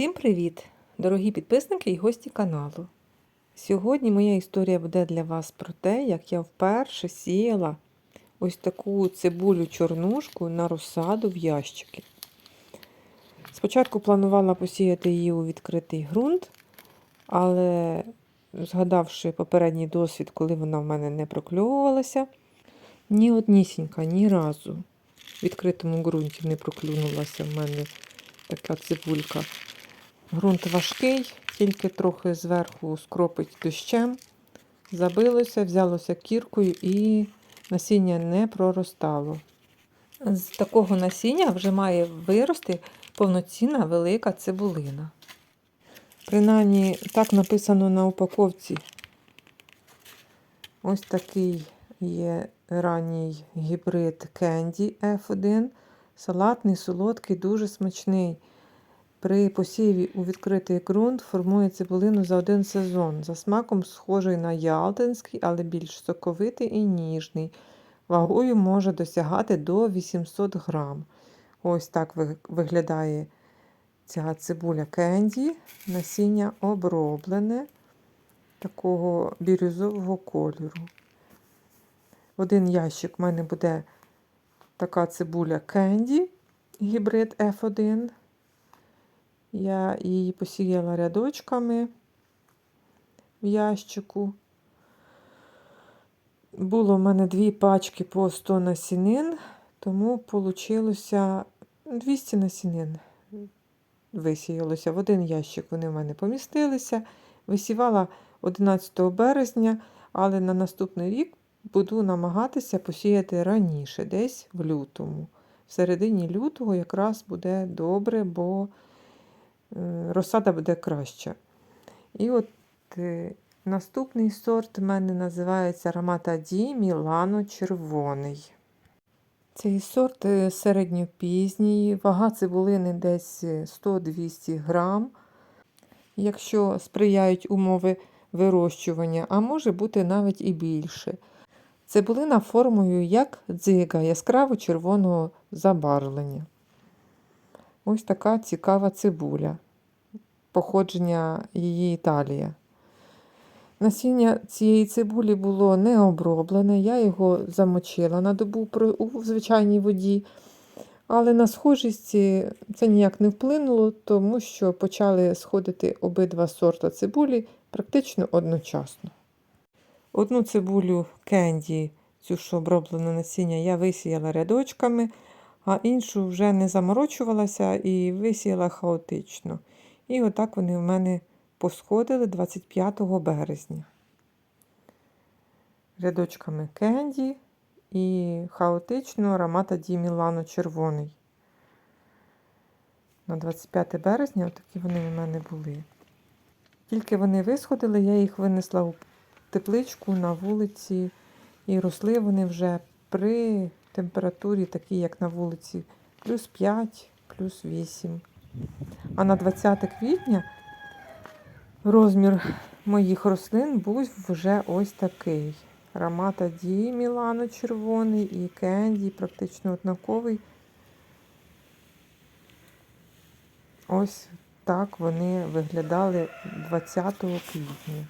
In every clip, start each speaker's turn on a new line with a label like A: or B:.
A: Всім привіт, дорогі підписники і гості каналу. Сьогодні моя історія буде для вас про те, як я вперше сіяла ось таку цибулю чорнушку на розсаду в ящики. Спочатку планувала посіяти її у відкритий ґрунт, але згадавши попередній досвід, коли вона в мене не прокльовувалася, ні однісінька, ні разу в відкритому ґрунті не проклюнулася в мене така цибулька. Грунт важкий, тільки трохи зверху скропить дощем. Забилося, взялося кіркою і насіння не проростало. З такого насіння вже має вирости повноцінна велика цибулина. Принаймні, так написано на упаковці. Ось такий є ранній гібрид Candy F1. Салатний, солодкий, дуже смачний. При посіві у відкритий ґрунт формує цибулину за один сезон. За смаком схожий на ялтинський, але більш соковитий і ніжний. Вагою може досягати до 800 грам. Ось так виглядає ця цибуля кенді. Насіння оброблене такого бірюзового кольору. Один ящик в мене буде така цибуля кенді, гібрид F1. Я її посіяла рядочками в ящику. Було в мене дві пачки по 100 насінин, тому вийшло 200 насінин висіялося. В один ящик вони в мене помістилися. Висівала 11 березня, але на наступний рік буду намагатися посіяти раніше, десь в лютому. В середині лютого якраз буде добре, бо розсада буде краща. І от е, наступний сорт в мене називається Аромата Ді Мілано Червоний. Цей сорт е, середньопізній, вага цибулини десь 100-200 грам. Якщо сприяють умови вирощування, а може бути навіть і більше. Цибулина формою як дзига яскраво червоного забарвлення. Ось така цікава цибуля. Походження її Італія. Насіння цієї цибулі було не оброблене, я його замочила на добу у звичайній воді. Але на схожість це ніяк не вплинуло, тому що почали сходити обидва сорта цибулі практично одночасно. Одну цибулю кенді, цю що оброблене насіння, я висіяла рядочками, а іншу вже не заморочувалася і висіяла хаотично. І отак вони в мене посходили 25 березня. Рядочками кенді і хаотично аромата Ді Мілано червоний. На 25 березня отакі вони в мене були. Тільки вони висходили, я їх винесла у тепличку на вулиці, і росли вони вже при температурі, такій, як на вулиці, плюс 5, плюс 8. А на 20 квітня розмір моїх рослин був вже ось такий. Рамата Ді Мілано червоний і Кенді практично однаковий. Ось так вони виглядали 20 квітня.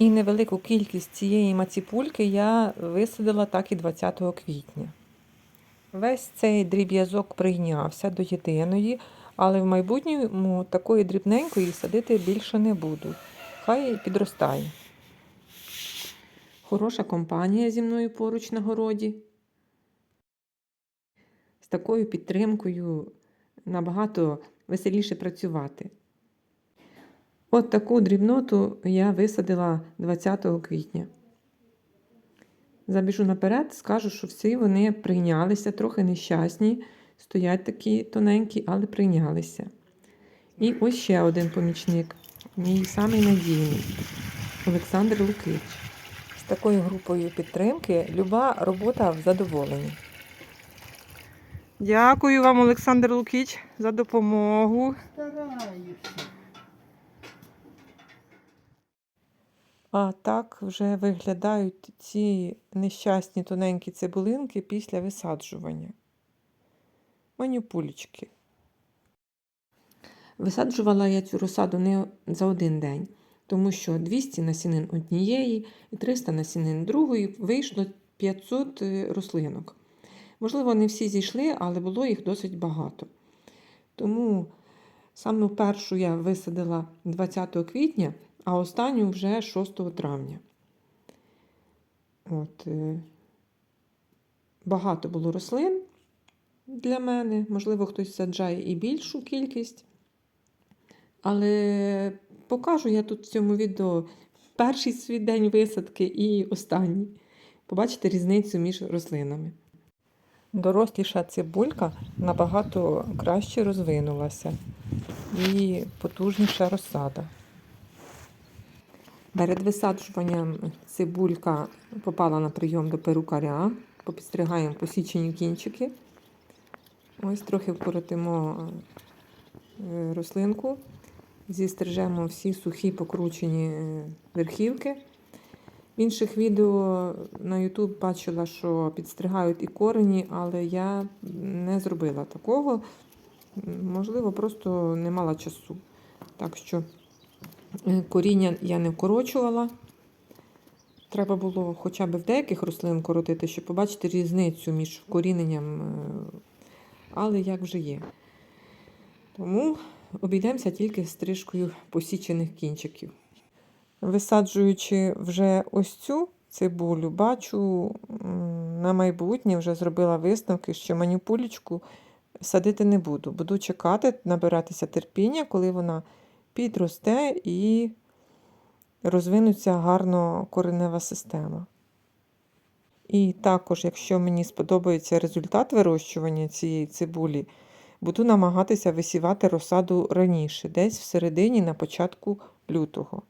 A: І невелику кількість цієї маціпульки я висадила так і 20 квітня. Весь цей дріб'язок прийнявся до єдиної, але в майбутньому такої дрібненької садити більше не буду. Хай підростає. Хороша компанія зі мною поруч на городі. З такою підтримкою набагато веселіше працювати. От таку дрібноту я висадила 20 квітня. Забіжу наперед, скажу, що всі вони прийнялися, трохи нещасні, стоять такі тоненькі, але прийнялися. І ось ще один помічник, мій самий надійний Олександр Лукич. З такою групою підтримки люба робота в задоволенні. Дякую вам, Олександр Лукіч, за допомогу. А так вже виглядають ці нещасні тоненькі цибулинки після висаджування. Манюпулечки. Висаджувала я цю розсаду не за один день, тому що 200 насінин однієї і 300 насінин другої вийшло 500 рослинок. Можливо, не всі зійшли, але було їх досить багато. Тому саме першу я висадила 20 квітня, а останню вже 6 травня. От, е, багато було рослин для мене. Можливо, хтось саджає і більшу кількість. Але покажу я тут в цьому відео перший свій день висадки і останній. Побачите різницю між рослинами. Доросліша цибулька набагато краще розвинулася і потужніша розсада. Перед висаджуванням цибулька попала на прийом до перукаря. Попідстригаємо посічені кінчики. Ось трохи вкоротимо е, рослинку, зістрижемо всі сухі покручені е, верхівки. В інших відео на YouTube бачила, що підстригають і корені, але я не зробила такого. Можливо, просто не мала часу. Так що коріння я не вкорочувала. Треба було хоча б в деяких рослин коротити, щоб побачити різницю між вкоріненням, е, але як вже є. Тому обійдемося тільки стрижкою посічених кінчиків. Висаджуючи вже ось цю цибулю, бачу на майбутнє вже зробила висновки, що маніпулечку садити не буду. Буду чекати, набиратися терпіння, коли вона підросте і розвинуться гарно коренева система. І також, якщо мені сподобається результат вирощування цієї цибулі, буду намагатися висівати розсаду раніше, десь в середині на початку лютого.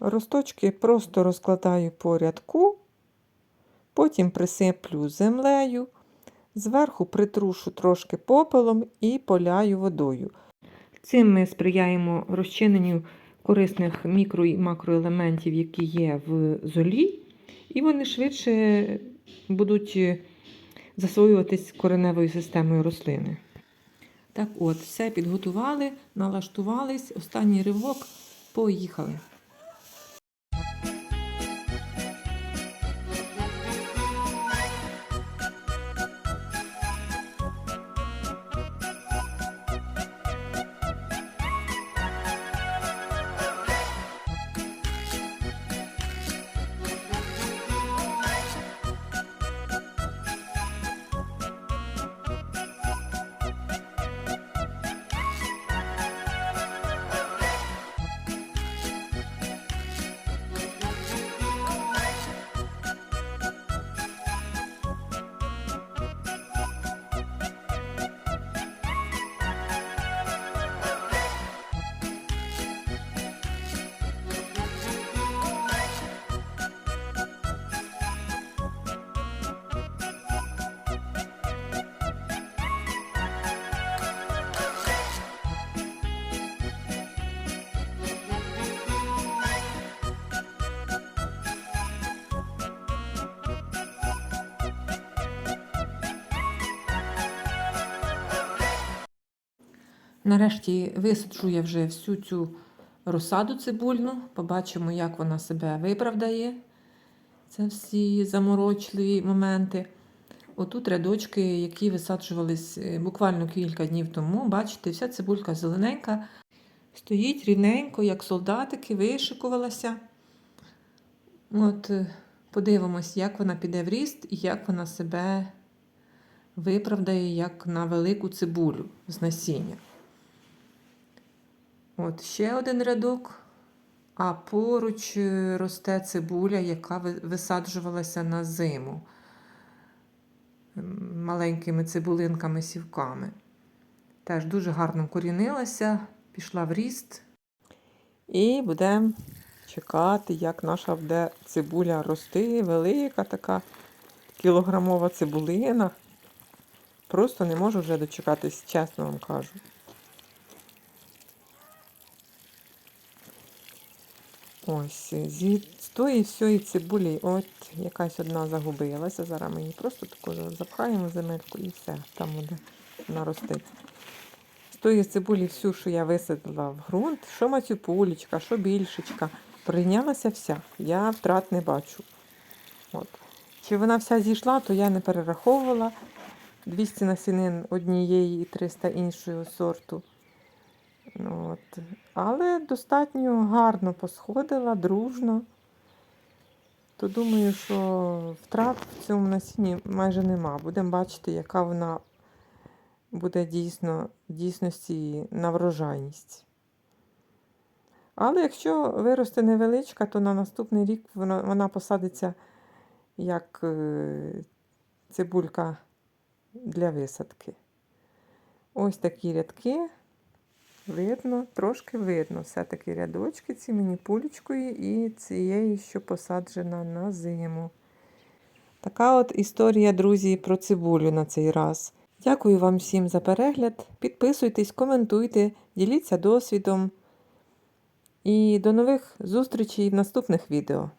A: Росточки просто розкладаю по рядку, потім присиплю землею, зверху притрушу трошки попелом і поляю водою. Цим ми сприяємо розчиненню корисних мікро і макроелементів, які є в золі, і вони швидше будуть засвоюватись кореневою системою рослини. Так от, все підготували, налаштувались, останній ривок, поїхали. Нарешті висаджу я вже всю цю розсаду цибульну. Побачимо, як вона себе виправдає. Це всі заморочливі моменти. Отут рядочки, які висаджувались е, буквально кілька днів тому. Бачите, вся цибулька зелененька. Стоїть рівненько, як солдатики, вишикувалася. От, е, подивимось, як вона піде в ріст і як вона себе виправдає як на велику цибулю з насіння. От ще один рядок, а поруч е, росте цибуля, яка висаджувалася на зиму маленькими цибулинками сівками. Теж дуже гарно корінилася, пішла в ріст. І будемо чекати, як наша буде цибуля рости. Велика така кілограмова цибулина. Просто не можу вже дочекатись, чесно вам кажу. Ось, з тої всієї цибулі, от якась одна загубилася. Зараз ми її просто таку запхаємо земельку і все. Там буде нарости. З тої цибулі всю, що я висадила в ґрунт, що мацюпулечка, що більшечка, прийнялася вся. Я втрат не бачу. От. Чи вона вся зійшла, то я не перераховувала. 200 насінин однієї і 300 іншого сорту. От. Але достатньо гарно посходила, дружно. То думаю, що втрат в цьому насінні майже нема. Будемо бачити, яка вона буде дійсно дійсності на врожайність. Але якщо виросте невеличка, то на наступний рік вона, вона посадиться як е, цибулька для висадки. Ось такі рядки. Видно, трошки видно все-таки рядочки ці мені пулечкою і цієї, що посаджена на зиму. Така от історія, друзі, про цибулю на цей раз. Дякую вам всім за перегляд. Підписуйтесь, коментуйте, діліться досвідом. І до нових зустрічей в наступних відео.